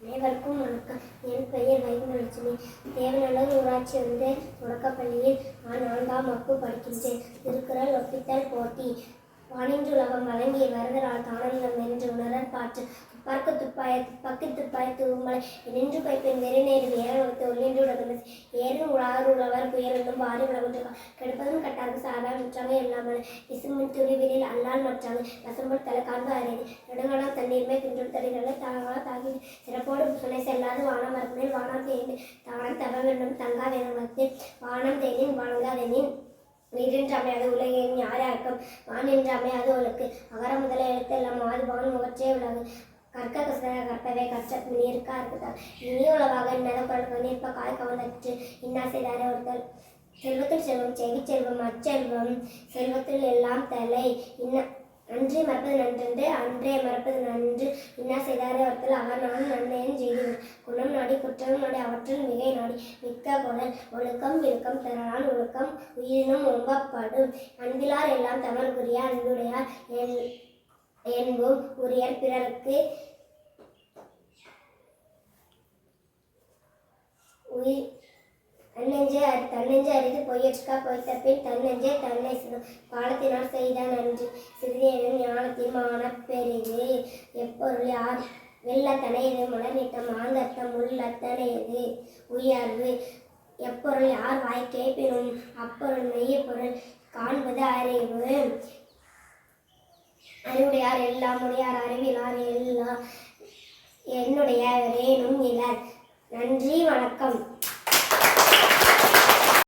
அனைவருக்கும் வணக்கம். என் பெயர் வைகுண்டலட்சுமி. தேவநல்லூர் ஊராட்சி வந்து தொடக்கப்பள்ளியில் நான் நான்காம் வகுப்பு படிக்கின்றேன். திருக்குறள் ஒப்பித்தல் போட்டி வானின்று உலகம் வழங்கிய வரதரால் தானந்தம் என்று உணரற் பாற்று துப்பார்க்கு துப்பாய துப்பாக்கு துப்பாய தூமலை நின்று பைப்பின் வெறி வெறிநேர் வேரவத்து உள்ளின்று உலகம். ஏறும் உலாறு உழவர் புயலும் பாரி உலகம் கெடுப்பதும் கட்டாருக்கு சாதா முற்றாங்க இல்லாமல் இசுமின் துணிவிலில் அல்லால் மற்றாங்க வசம்பல் தலை காண்பு அறியது நெடுங்கலாம் தண்ணீர்மை தின்றும் தடிகளை தாங்களா தாக்கி சிறப்பு செல்லாது. வானம் மரப்பினில் வானம் தேடி தானம் தவ வேண்டும். தங்கா வேணும் வானம் தேனின் வணங்காதெனின். நீரின்றி அமையாது உலகின் யாராக்கும் வான் என்று அமையாது உலக்கு அகர முதல எழுத்து எல்லாம் மாது வான் முகற்றே உலகு. கற்க கசர கற்பவை கற்ற நீருக்கா இருக்குதா இனி உலவாக இன்னத குரல் நிற்ப காய் கவர்ந்தற்று. இன்னா செய்தாரே ஒருத்தல் செல்வத்தில் செல்வம் செவி செல்வம் அச்செல்வம். செல்வத்தில் எல்லாம் தலை. இன்ன அன்றே மறப்பது நன்றென்று அன்றே மறப்பது நன்று. என்ன செய்தாரே அவர்கள் அவர் நான் நன்மையும் செய்தேன். குணம் நாடி குற்றம் நாடி அவற்றில் மிகை நாடி. மிக்க குரல். ஒழுக்கம் விழுக்கம் தரலான் ஒழுக்கம். உயிரினும் ஒம்பப்படும் அன்பிலார் எல்லாம் தமர்க்குரிய அன்புடையார் என் என்பும் உரியர் பிறருக்கு உயிர் தன்னெஞ்சே தன்னெஞ்சே அறிந்து பொய்யற்கா பொய்த்த பின் தன்னெஞ்சே தன்னை சிதம் காலத்தினால் செய்த நன்றி. சிறிதேனும் ஞானத்தின் மானப்பெரிது எப்பொருள் யார் வெள்ளத்தனையது மலர்நிட்டம் உள்ள உள்ளத்தனையது உயர்வு. எப்பொருள் யார் வாய் கேட்பினும் அப்பொருள் மெய்யப்பொருள் காண்பது அறிவு. அறிவுடையார் எல்லாம் உடையார் அறிவிலார் எல்லாம் என்னுடைய ரேனும் இலர் நன்றி வணக்கம்.